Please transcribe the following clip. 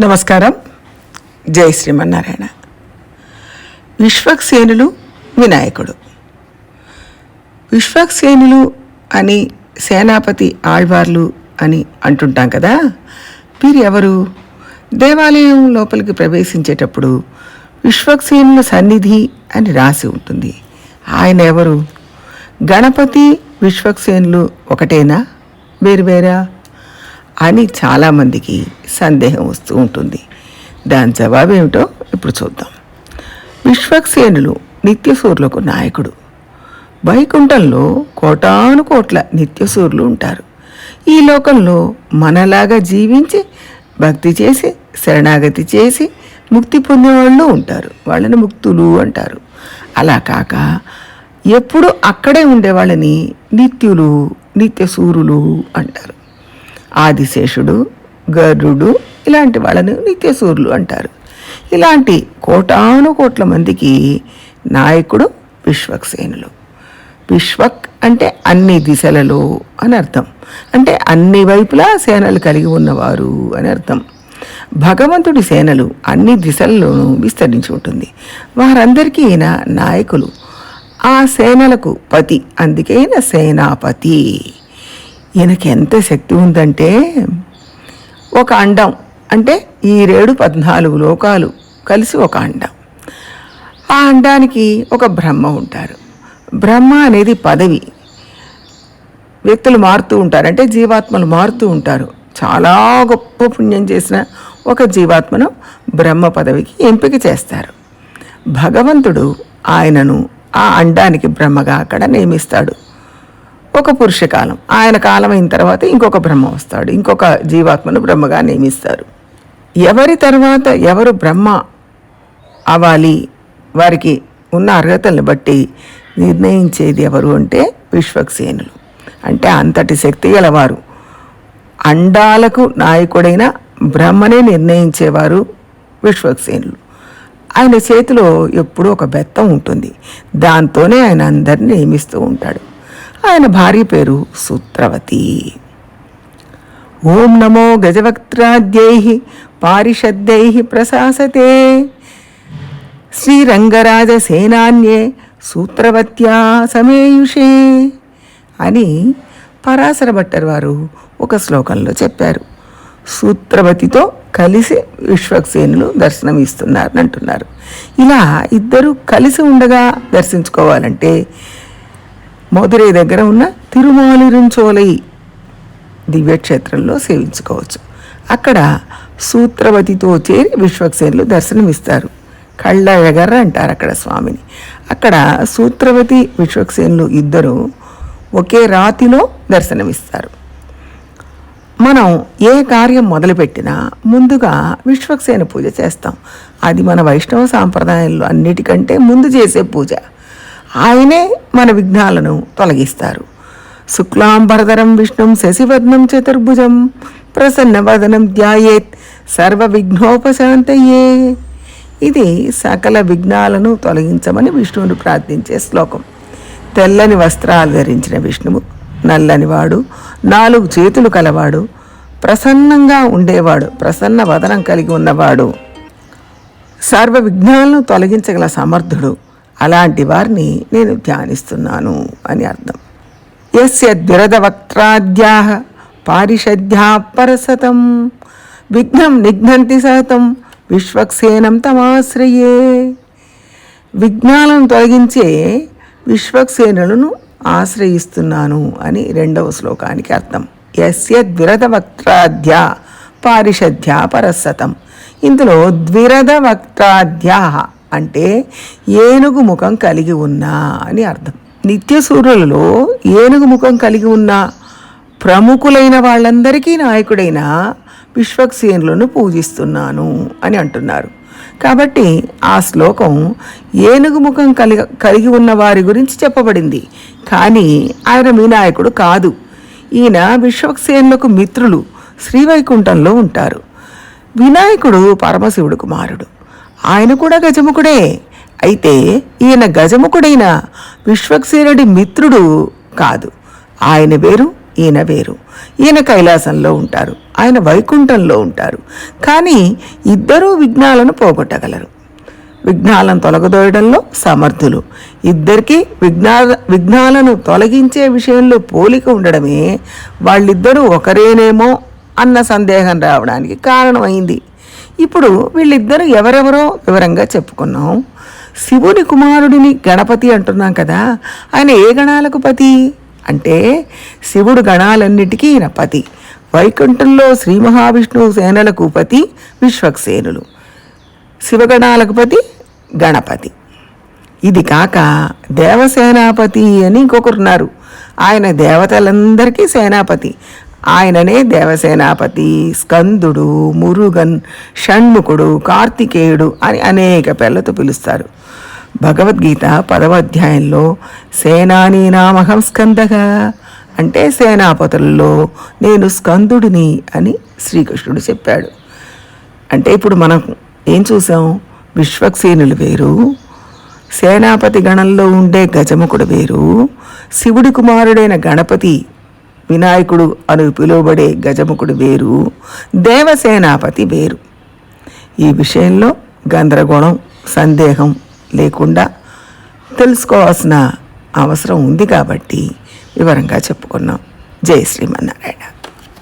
నమస్కారం. జై శ్రీమన్నారాయణ. విశ్వక్సేనులు వినాయకుడు. విశ్వక్సేనులు అని సేనాపతి ఆళ్వార్లు అని అంటుంటాం కదా వీరు ఎవరు? దేవాలయం లోపలికి ప్రవేశించేటప్పుడు విశ్వక్సేనుల సన్నిధి అని రాసి ఉంటుంది. ఆయన ఎవరు? గణపతి విశ్వక్సేనులు ఒకటేనా? వేరువేరా అని చాలామందికి సందేహం వస్తూ ఉంటుంది. దాని జవాబు ఏమిటో ఇప్పుడు చూద్దాం. విశ్వక్సేనులు నిత్యసూరులకు నాయకుడు. వైకుంఠంలో కోటాను కోట్ల నిత్యసూరులు ఉంటారు. ఈ లోకంలో మనలాగా జీవించి భక్తి చేసి శరణాగతి చేసి ముక్తి పొందేవాళ్ళు ఉంటారు. వాళ్ళని ముక్తులు అంటారు. అలా కాక ఎప్పుడు అక్కడే ఉండేవాళ్ళని నిత్యులు నిత్యసూరులు అంటారు. ఆదిశేషుడు గరుడు ఇలాంటి వాళ్ళని నిత్యసూరులు అంటారు. ఇలాంటి కోటాను కోట్ల మందికి నాయకుడు విశ్వక్సేనులు విశ్వక్ అంటే అన్ని దిశలలో అని అర్థం. అంటే అన్ని వైపులా సేనలు కలిగి ఉన్నవారు అని అర్థం. భగవంతుడి సేనలు అన్ని దిశలలోనూ విస్తరించి ఉంటుంది. వారందరికీ ఈయన నాయకులు. ఆ సేనలకు పతి అందుకే ఈయన సేనాపతి. ఈయనకి ఎంత శక్తి ఉందంటే ఒక అండం. అంటే ఈ రేడు పద్నాలుగు లోకాలు కలిసి ఒక అండం. ఆ అండానికి ఒక బ్రహ్మ ఉంటారు. బ్రహ్మ అనేది పదవి. వ్యక్తులు మారుతూ ఉంటారు. అంటే జీవాత్మలు మారుతూ ఉంటారు. చాలా గొప్ప పుణ్యం చేసిన ఒక జీవాత్మను బ్రహ్మ పదవికి ఎంపిక చేస్తారు. భగవంతుడు ఆయనను ఆ అండానికి బ్రహ్మగా అక్కడ నియమిస్తాడు. ఒక పురుషకాలం ఆయన కాలం అయిన తర్వాత ఇంకొక బ్రహ్మ వస్తాడు. ఇంకొక జీవాత్మను బ్రహ్మగా నియమిస్తారు. ఎవరి తర్వాత ఎవరు బ్రహ్మ అవ్వాలి? వారికి ఉన్న అర్హతలను బట్టి నిర్ణయించేది ఎవరు అంటే విశ్వక్సేనులు. అంటే అంతటి శక్తి గలవారు. అండాలకు నాయకుడైన బ్రహ్మనే నిర్ణయించేవారు విశ్వక్సేనులు. ఆయన చేతిలో ఎప్పుడూ ఒక బెత్తం ఉంటుంది. దాంతోనే ఆయన అందరిని నియమిస్తూ ఉంటాడు. ఆయన భార్య పేరు సూత్రవతి. ఓం నమో గజవక్త్రాద్యై పారిషద్దై ప్రశాసతే. శ్రీరంగరాజ సేనాన్యే సూత్రవత్యా సమేయుషే అని పరాశర భట్టర్ వారు ఒక శ్లోకంలో చెప్పారు. సూత్రవతితో కలిసి విశ్వక్సేనులు దర్శనం ఇస్తున్నారని అంటున్నారు. ఇలా ఇద్దరు కలిసి ఉండగా దర్శించుకోవాలంటే మధురై దగ్గర ఉన్న తిరుమాలిరుంచోలై దివ్యక్షేత్రంలో సేవించుకోవచ్చు. అక్కడ సూత్రవతితో చేరి విశ్వక్సేనులు దర్శనమిస్తారు. కళ్ళ ఎగర్ర అంటారు అక్కడ స్వామిని. అక్కడ సూత్రవతి విశ్వక్సేనులు ఇద్దరు ఒకే రాతిలో దర్శనమిస్తారు. మనం ఏ కార్యం మొదలుపెట్టినా ముందుగా విశ్వక్సేన పూజ చేస్తాం. అది మన వైష్ణవ సాంప్రదాయంలో అన్నిటికంటే ముందు చేసే పూజ. ఆయనే మన విఘ్నాలను తొలగిస్తారు. శుక్లాంబరధరం విష్ణుం శశివర్ణం చతుర్భుజం ప్రసన్నవదనం ధ్యాయేత్ సర్వ విఘ్నోపశాంతయే ఇది సకల విఘ్నాలను తొలగించమని విష్ణువుని ప్రార్థించే శ్లోకం. తెల్లని వస్త్రాలు ధరించిన విష్ణువు నల్లనివాడు నాలుగు చేతులు కలవాడు ప్రసన్నంగా ఉండేవాడు ప్రసన్న వదనం కలిగి ఉన్నవాడు. సర్వ విఘ్నాలను తొలగించగల సమర్థుడు అలాంటి వారిని నేను ధ్యానిస్తున్నాను అని అర్థం. యస్య దురదవక్త్రాద్యా పారిషద్యా పరసతం. విఘ్నం నిఘ్నంతి సహతం విశ్వక్సేనం తమాశ్రయే. విఘ్నాలను తొలగించే విశ్వక్సేనులను ఆశ్రయిస్తున్నాను అని రెండవ శ్లోకానికి అర్థం. యస్య ద్విరద వక్త్రాద్య పరస్సతం ఇందులో ద్విరద వక్త్రాద్య అంటే ఏనుగు ముఖం కలిగి ఉన్నా అని అర్థం. నిత్య సూర్యులలో ఏనుగు ముఖం కలిగి ఉన్న ప్రముఖులైన వాళ్ళందరికీ నాయకుడైన విశ్వక్సేనులను పూజిస్తున్నాను అని అంటున్నారు. కాబట్టి ఆ శ్లోకం ఏనుగు ముఖం కలిగ కలిగి ఉన్న వారి గురించి చెప్పబడింది. కానీ ఆయన వినాయకుడు కాదు. ఈయన విశ్వక్సేనులకు మిత్రులు శ్రీవైకుంఠంలో ఉంటారు. వినాయకుడు పరమశివుడు కుమారుడు. ఆయన కూడా గజముఖుడే. అయితే ఈయన గజముఖుడైన విశ్వక్సేనుడి మిత్రుడు కాదు. ఆయన పేరు ఈయన వేరు. ఈయన కైలాసంలో ఉంటారు. ఆయన వైకుంఠంలో ఉంటారు. కానీ ఇద్దరూ విఘ్నాలను పోగొట్టగలరు. విఘ్నాలను తొలగదోయడంలో సమర్థులు. ఇద్దరికీ విఘ్నా విఘ్నాలను తొలగించే విషయంలో పోలిక ఉండడమే వాళ్ళిద్దరూ ఒకరేనేమో అన్న సందేహం రావడానికి కారణమైంది. ఇప్పుడు వీళ్ళిద్దరూ ఎవరెవరో వివరంగా చెప్పుకున్నాం. శివుని కుమారుడిని గణపతి అంటున్నాం కదా ఆయన ఏ గణాలకు పతి? అంటే శివుడు గణాలన్నిటికీ ఈయన పతి. వైకుంఠంలో శ్రీ మహావిష్ణువు సేనలకు పతి విశ్వక్సేనులు. శివగణాలకు పతి గణపతి. ఇది కాక దేవసేనాపతి అని ఇంకొకరున్నారు. ఆయన దేవతలందరికీ సేనాపతి. ఆయననే దేవసేనాపతి స్కందుడు మురుగన్ షణ్ముఖుడు కార్తికేయుడు అని అనేక పేర్లతో పిలుస్తారు. భగవద్గీత పదవ అధ్యాయంలో సేనాని నామహం స్కందగా అంటే సేనాపతుల్లో నేను స్కందుడిని అని శ్రీకృష్ణుడు చెప్పాడు. అంటే ఇప్పుడు మనం ఏం చూసాం? విశ్వక్సేనులు వేరు సేనాపతి గణంలో ఉండే గజముఖుడు వేరు శివుడి కుమారుడైన గణపతి వినాయకుడు అని పిలువబడే గజముఖుడు వేరు దేవసేనాపతి వేరు. ఈ విషయంలో గందరగోళం సందేహం లేకుండా తెలుసుకోవాల్సిన అవసరం ఉంది కాబట్టి వివరంగా చెప్పుకున్నాం. జై శ్రీమన్నారాయణ.